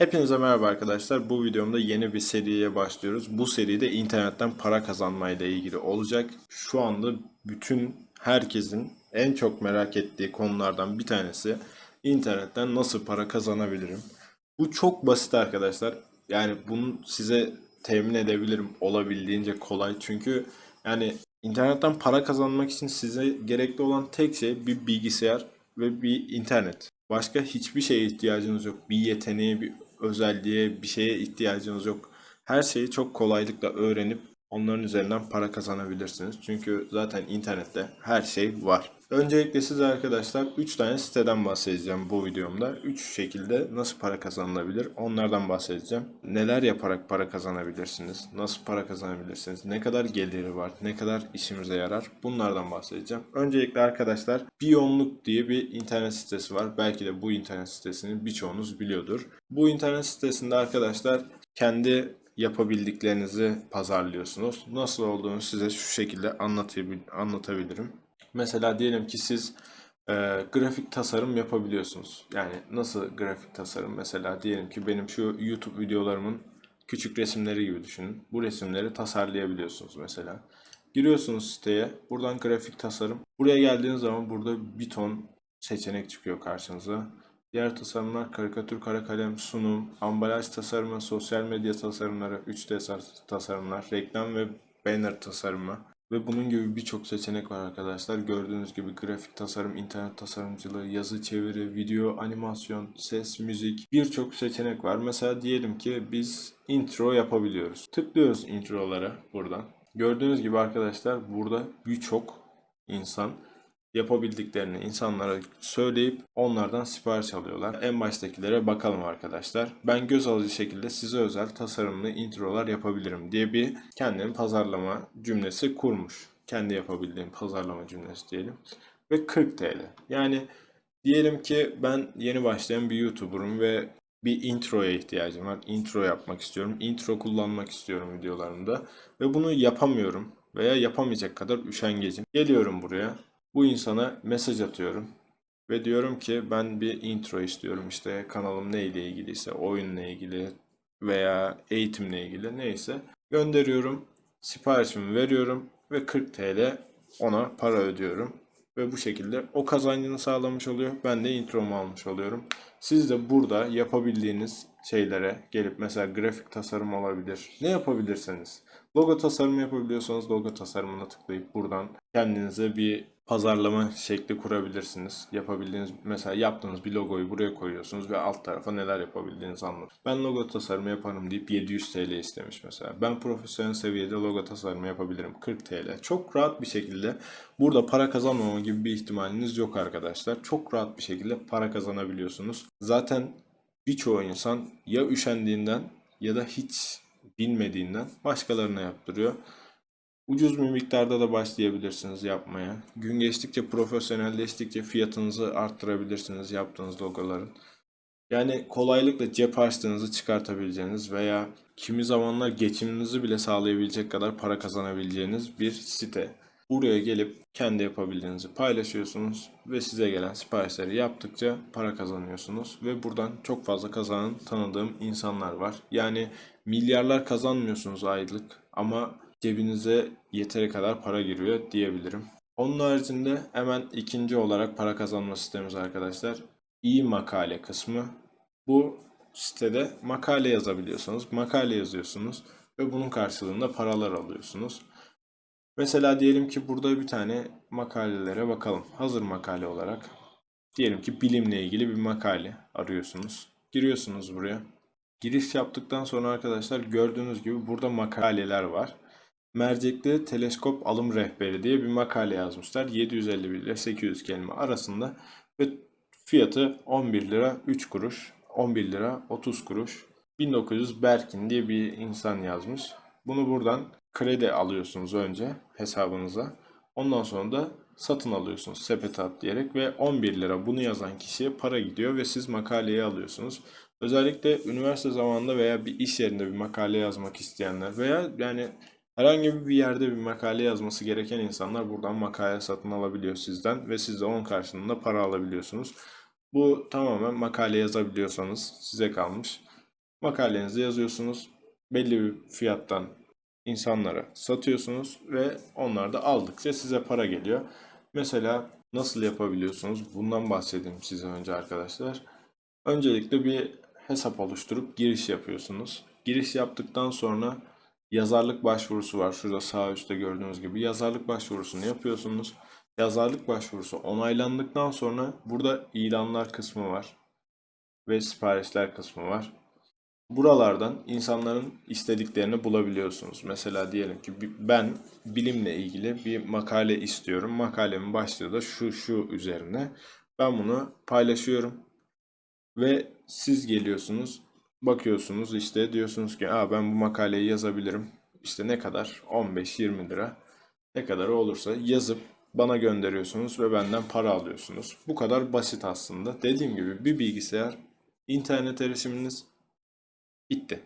Hepinize merhaba arkadaşlar. Bu videomda yeni bir seriye başlıyoruz. Bu seride internetten para kazanmayla ilgili olacak. Şu anda bütün herkesin en çok merak ettiği konulardan bir tanesi internetten nasıl para kazanabilirim? Bu çok basit arkadaşlar. Yani bunu size temin edebilirim olabildiğince kolay. Çünkü yani internetten para kazanmak için size gerekli olan tek şey bir bilgisayar ve bir internet. Başka hiçbir şeye ihtiyacınız yok. Bir yeteneğe, bir özelliğe, bir şeye ihtiyacınız yok. Her şeyi çok kolaylıkla öğrenip onların üzerinden para kazanabilirsiniz. Çünkü zaten internette her şey var. Öncelikle size arkadaşlar 3 tane siteden bahsedeceğim bu videomda. 3 şekilde nasıl para kazanılabilir onlardan bahsedeceğim. Neler yaparak para kazanabilirsiniz? Nasıl para kazanabilirsiniz? Ne kadar geliri var? Ne kadar işimize yarar? Bunlardan bahsedeceğim. Öncelikle arkadaşlar Biyonluk diye bir internet sitesi var. Belki de bu internet sitesini birçoğunuz biliyordur. Bu internet sitesinde arkadaşlar kendi yapabildiklerinizi pazarlıyorsunuz. Nasıl olduğunu size şu şekilde anlatabil- anlatabilirim. Mesela diyelim ki siz e, grafik tasarım yapabiliyorsunuz. Yani nasıl grafik tasarım? Mesela diyelim ki benim şu YouTube videolarımın küçük resimleri gibi düşünün. Bu resimleri tasarlayabiliyorsunuz mesela. Giriyorsunuz siteye. Buradan grafik tasarım. Buraya geldiğiniz zaman burada bir ton seçenek çıkıyor karşınıza. Diğer tasarımlar karikatür, kara kalem, sunum, ambalaj tasarımı, sosyal medya tasarımları, 3D tas- tasarımlar, reklam ve banner tasarımı ve bunun gibi birçok seçenek var arkadaşlar. Gördüğünüz gibi grafik tasarım, internet tasarımcılığı, yazı çeviri, video, animasyon, ses, müzik birçok seçenek var. Mesela diyelim ki biz intro yapabiliyoruz. Tıklıyoruz introlara buradan. Gördüğünüz gibi arkadaşlar burada birçok insan yapabildiklerini insanlara söyleyip onlardan sipariş alıyorlar. En baştakilere bakalım arkadaşlar. Ben göz alıcı şekilde size özel tasarımlı introlar yapabilirim diye bir kendinin pazarlama cümlesi kurmuş. Kendi yapabildiğim pazarlama cümlesi diyelim. Ve 40 TL. Yani diyelim ki ben yeni başlayan bir YouTuber'ım ve bir introya ihtiyacım var. Intro yapmak istiyorum. Intro kullanmak istiyorum videolarımda. Ve bunu yapamıyorum veya yapamayacak kadar üşengecim. Geliyorum buraya. Bu insana mesaj atıyorum. Ve diyorum ki ben bir intro istiyorum işte kanalım neyle ilgiliyse oyunla ilgili veya eğitimle ilgili neyse gönderiyorum. Siparişimi veriyorum ve 40 TL ona para ödüyorum. Ve bu şekilde o kazancını sağlamış oluyor. Ben de intromu almış oluyorum. Siz de burada yapabildiğiniz şeylere gelip mesela grafik tasarım olabilir. Ne yapabilirseniz. Logo tasarımı yapabiliyorsanız logo tasarımına tıklayıp buradan kendinize bir pazarlama şekli kurabilirsiniz. Yapabildiğiniz mesela yaptığınız bir logoyu buraya koyuyorsunuz ve alt tarafa neler yapabildiğinizi anlatıyor. Ben logo tasarımı yaparım deyip 700 TL istemiş mesela. Ben profesyonel seviyede logo tasarımı yapabilirim 40 TL. Çok rahat bir şekilde burada para kazanmama gibi bir ihtimaliniz yok arkadaşlar. Çok rahat bir şekilde para kazanabiliyorsunuz. Zaten birçoğu insan ya üşendiğinden ya da hiç bilmediğinden başkalarına yaptırıyor. Ucuz bir miktarda da başlayabilirsiniz yapmaya. Gün geçtikçe profesyonelleştikçe fiyatınızı arttırabilirsiniz yaptığınız logoların. Yani kolaylıkla cep harçlığınızı çıkartabileceğiniz veya kimi zamanlar geçiminizi bile sağlayabilecek kadar para kazanabileceğiniz bir site. Buraya gelip kendi yapabildiğinizi paylaşıyorsunuz ve size gelen siparişleri yaptıkça para kazanıyorsunuz ve buradan çok fazla kazanan tanıdığım insanlar var. Yani milyarlar kazanmıyorsunuz aylık ama cebinize yeteri kadar para giriyor diyebilirim. Onun haricinde hemen ikinci olarak para kazanma sistemimiz arkadaşlar. İyi makale kısmı. Bu sitede makale yazabiliyorsanız makale yazıyorsunuz ve bunun karşılığında paralar alıyorsunuz. Mesela diyelim ki burada bir tane makalelere bakalım. Hazır makale olarak. Diyelim ki bilimle ilgili bir makale arıyorsunuz. Giriyorsunuz buraya. Giriş yaptıktan sonra arkadaşlar gördüğünüz gibi burada makaleler var. Mercekli Teleskop Alım Rehberi diye bir makale yazmışlar. 751 ile 800 kelime arasında ve fiyatı 11 lira 3 kuruş, 11 lira 30 kuruş. 1900 Berkin diye bir insan yazmış. Bunu buradan kredi alıyorsunuz önce hesabınıza. Ondan sonra da satın alıyorsunuz sepete atlayarak ve 11 lira bunu yazan kişiye para gidiyor ve siz makaleyi alıyorsunuz. Özellikle üniversite zamanında veya bir iş yerinde bir makale yazmak isteyenler veya yani herhangi bir yerde bir makale yazması gereken insanlar buradan makale satın alabiliyor sizden ve siz de onun karşılığında para alabiliyorsunuz. Bu tamamen makale yazabiliyorsanız size kalmış. Makalenizi yazıyorsunuz. Belli bir fiyattan insanlara satıyorsunuz ve onlar da aldıkça size para geliyor. Mesela nasıl yapabiliyorsunuz? Bundan bahsedeyim size önce arkadaşlar. Öncelikle bir hesap oluşturup giriş yapıyorsunuz. Giriş yaptıktan sonra yazarlık başvurusu var. Şurada sağ üstte gördüğünüz gibi yazarlık başvurusunu yapıyorsunuz. Yazarlık başvurusu onaylandıktan sonra burada ilanlar kısmı var ve siparişler kısmı var. Buralardan insanların istediklerini bulabiliyorsunuz. Mesela diyelim ki ben bilimle ilgili bir makale istiyorum. Makalemin başlığı da şu şu üzerine. Ben bunu paylaşıyorum. Ve siz geliyorsunuz, bakıyorsunuz işte diyorsunuz ki Aa, ben bu makaleyi yazabilirim. İşte ne kadar? 15-20 lira. Ne kadar olursa yazıp bana gönderiyorsunuz ve benden para alıyorsunuz. Bu kadar basit aslında. Dediğim gibi bir bilgisayar, internet erişiminiz bitti.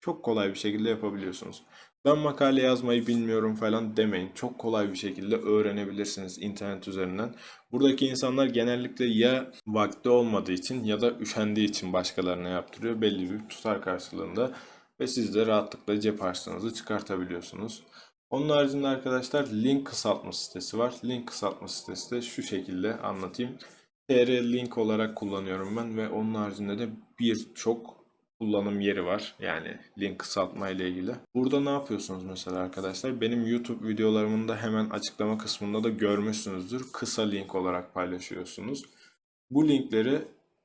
Çok kolay bir şekilde yapabiliyorsunuz. Ben makale yazmayı bilmiyorum falan demeyin. Çok kolay bir şekilde öğrenebilirsiniz internet üzerinden. Buradaki insanlar genellikle ya vakti olmadığı için ya da üşendiği için başkalarına yaptırıyor belli bir tutar karşılığında ve siz de rahatlıkla cep harçlığınızı çıkartabiliyorsunuz. Onun haricinde arkadaşlar link kısaltma sitesi var. Link kısaltma sitesi de şu şekilde anlatayım. TR link olarak kullanıyorum ben ve onun haricinde de birçok kullanım yeri var. Yani link kısaltma ile ilgili. Burada ne yapıyorsunuz mesela arkadaşlar? Benim YouTube videolarımın da hemen açıklama kısmında da görmüşsünüzdür. Kısa link olarak paylaşıyorsunuz. Bu linkleri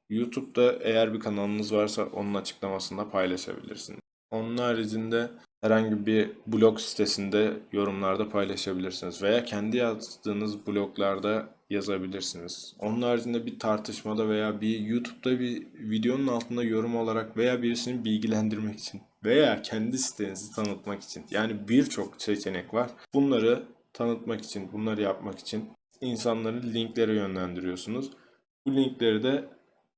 YouTube'da eğer bir kanalınız varsa onun açıklamasında paylaşabilirsiniz. Onun haricinde herhangi bir blog sitesinde yorumlarda paylaşabilirsiniz veya kendi yazdığınız bloglarda yazabilirsiniz. Onun haricinde bir tartışmada veya bir YouTube'da bir videonun altında yorum olarak veya birisini bilgilendirmek için veya kendi sitenizi tanıtmak için yani birçok seçenek var. Bunları tanıtmak için, bunları yapmak için insanları linklere yönlendiriyorsunuz. Bu linkleri de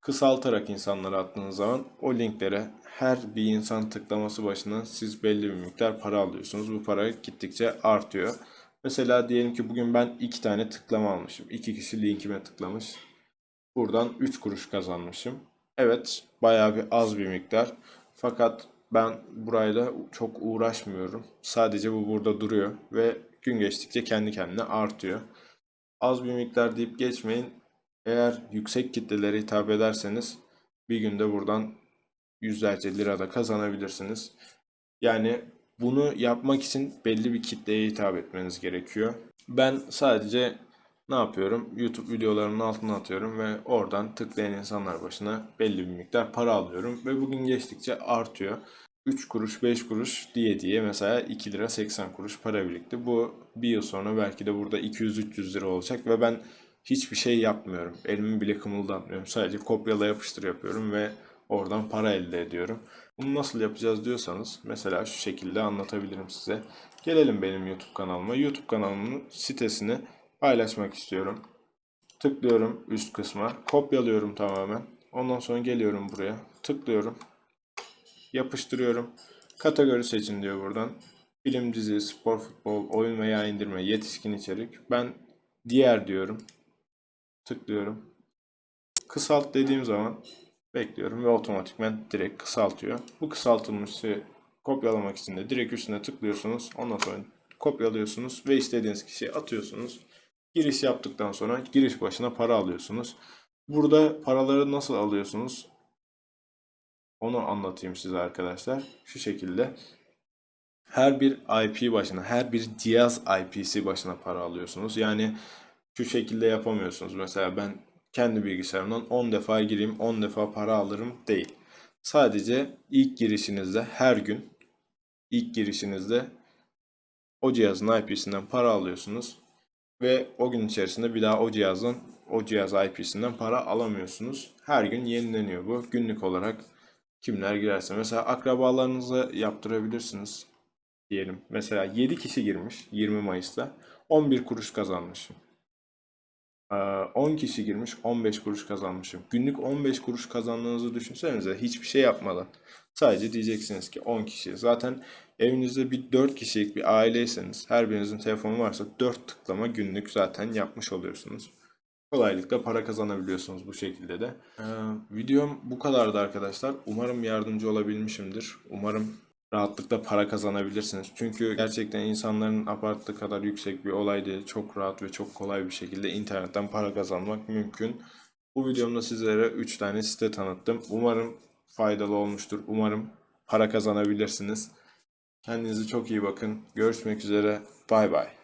kısaltarak insanlara attığınız zaman o linklere her bir insan tıklaması başına siz belli bir miktar para alıyorsunuz. Bu para gittikçe artıyor. Mesela diyelim ki bugün ben iki tane tıklama almışım. İki kişi linkime tıklamış. Buradan 3 kuruş kazanmışım. Evet, bayağı bir az bir miktar. Fakat ben burayla çok uğraşmıyorum. Sadece bu burada duruyor ve gün geçtikçe kendi kendine artıyor. Az bir miktar deyip geçmeyin. Eğer yüksek kitlelere hitap ederseniz bir günde buradan yüzlerce lira da kazanabilirsiniz. Yani bunu yapmak için belli bir kitleye hitap etmeniz gerekiyor. Ben sadece ne yapıyorum? YouTube videolarının altına atıyorum ve oradan tıklayan insanlar başına belli bir miktar para alıyorum ve bugün geçtikçe artıyor. 3 kuruş 5 kuruş diye diye mesela 2 lira 80 kuruş para birikti. Bu bir yıl sonra belki de burada 200-300 lira olacak ve ben hiçbir şey yapmıyorum. Elimi bile kımıldatmıyorum. Sadece kopyala yapıştır yapıyorum ve oradan para elde ediyorum. Bunu nasıl yapacağız diyorsanız mesela şu şekilde anlatabilirim size. Gelelim benim YouTube kanalıma. YouTube kanalımın sitesini paylaşmak istiyorum. Tıklıyorum üst kısma. Kopyalıyorum tamamen. Ondan sonra geliyorum buraya. Tıklıyorum. Yapıştırıyorum. Kategori seçin diyor buradan. Film, dizi, spor, futbol, oyun veya indirme, yetişkin içerik. Ben diğer diyorum. Tıklıyorum. Kısalt dediğim zaman bekliyorum ve otomatikman direkt kısaltıyor. Bu kısaltılmışı kopyalamak için de direkt üstüne tıklıyorsunuz. Ondan sonra kopyalıyorsunuz ve istediğiniz kişiye atıyorsunuz. Giriş yaptıktan sonra giriş başına para alıyorsunuz. Burada paraları nasıl alıyorsunuz? Onu anlatayım size arkadaşlar. Şu şekilde. Her bir IP başına, her bir cihaz IP'si başına para alıyorsunuz. Yani şu şekilde yapamıyorsunuz. Mesela ben kendi bilgisayarımdan 10 defa gireyim, 10 defa para alırım değil. Sadece ilk girişinizde her gün ilk girişinizde o cihazın IP'sinden para alıyorsunuz ve o gün içerisinde bir daha o cihazdan o cihaz IP'sinden para alamıyorsunuz. Her gün yenileniyor bu. Günlük olarak kimler girerse mesela akrabalarınıza yaptırabilirsiniz diyelim. Mesela 7 kişi girmiş 20 Mayıs'ta 11 kuruş kazanmışım. Ee, 10 kişi girmiş 15 kuruş kazanmışım. Günlük 15 kuruş kazandığınızı düşünsenize hiçbir şey yapmadan. Sadece diyeceksiniz ki 10 kişi. Zaten evinizde bir 4 kişilik bir aileyseniz her birinizin telefonu varsa 4 tıklama günlük zaten yapmış oluyorsunuz. kolaylıkla para kazanabiliyorsunuz bu şekilde de. Ee, videom bu kadardı arkadaşlar. Umarım yardımcı olabilmişimdir. Umarım rahatlıkla para kazanabilirsiniz. Çünkü gerçekten insanların abarttığı kadar yüksek bir olay değil. Çok rahat ve çok kolay bir şekilde internetten para kazanmak mümkün. Bu videomda sizlere 3 tane site tanıttım. Umarım faydalı olmuştur. Umarım para kazanabilirsiniz. Kendinize çok iyi bakın. Görüşmek üzere. Bay bay.